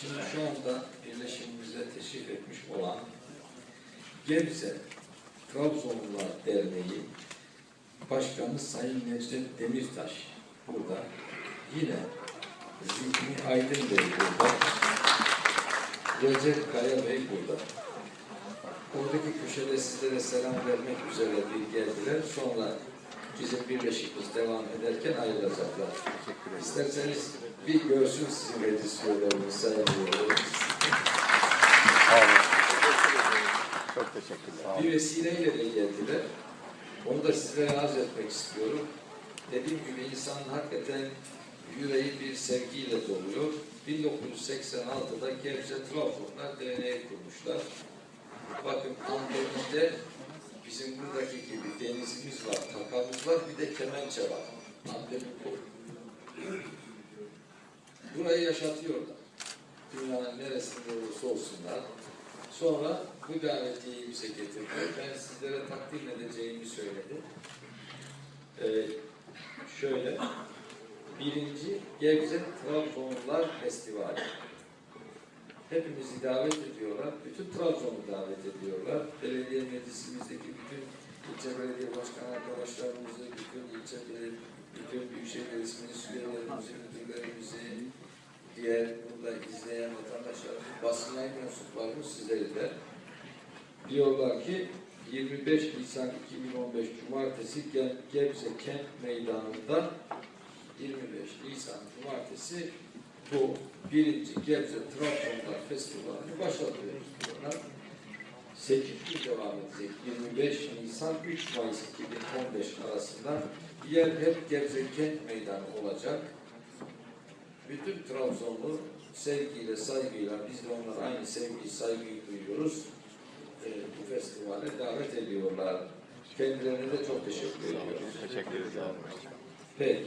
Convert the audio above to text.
Şimdi şu anda birleşimimize teşrif etmiş olan Gebze Trabzonlular Derneği Başkanı Sayın Necdet Demirtaş burada. Yine Zihni Aydın Bey burada. Recep Kaya Bey burada. Oradaki köşede sizlere selam vermek üzere bir geldiler. Sonra bizim birleşikimiz devam ederken ayrılacaklar. İsterseniz bir görsün sizin meclisiyonlarını sayın Yıldırım. Sağ olun. Çok teşekkür Sağ olun. Bir vesileyle de geldiler. Onu da sizlere arz etmek istiyorum. Dediğim gibi insan hakikaten yüreği bir sevgiyle doluyor. 1986'da Gebze Trabzonlar Derneği kurmuşlar. Bakın Antep'te bizim buradaki gibi denizimiz var, takamız var, bir de kemençe var. Antep bu. Burayı yaşatıyorlar. Dünyanın neresinde olursa olsunlar. Sonra bu davetiyeyi bize getirdi. Ben sizlere takdim edeceğimi söyledi. Ee, şöyle, birinci Gebze Trabzonlular Festivali. Hepimizi davet ediyorlar. Bütün Trabzon'u davet ediyorlar. Belediye meclisimizdeki bütün ilçe belediye başkan arkadaşlarımızı, bütün ilçe belediye, bütün büyükşehir belediyesi üyelerimizi, müdürlerimizi, diğer burada izleyen vatandaşlarımız, basın yayın mensuplarımız sizleri de diyorlar ki 25 Nisan 2015 Cumartesi Ge- Gebze Kent Meydanı'nda 25 Nisan Cumartesi bu birinci Gebze Trabzonlar Festivali başlatıyoruz. 8 gün devam edecek. 25 Nisan 3 Mayıs 2015 arasında yer hep Gebze Kent Meydanı olacak. Bütün Trabzonlu sevgiyle, saygıyla, biz de onlara aynı sevgiyi, saygıyı duyuyoruz. Ee, bu festivale davet ediyorlar. Kendilerine de çok teşekkür ediyoruz. Teşekkür ederim. Peki.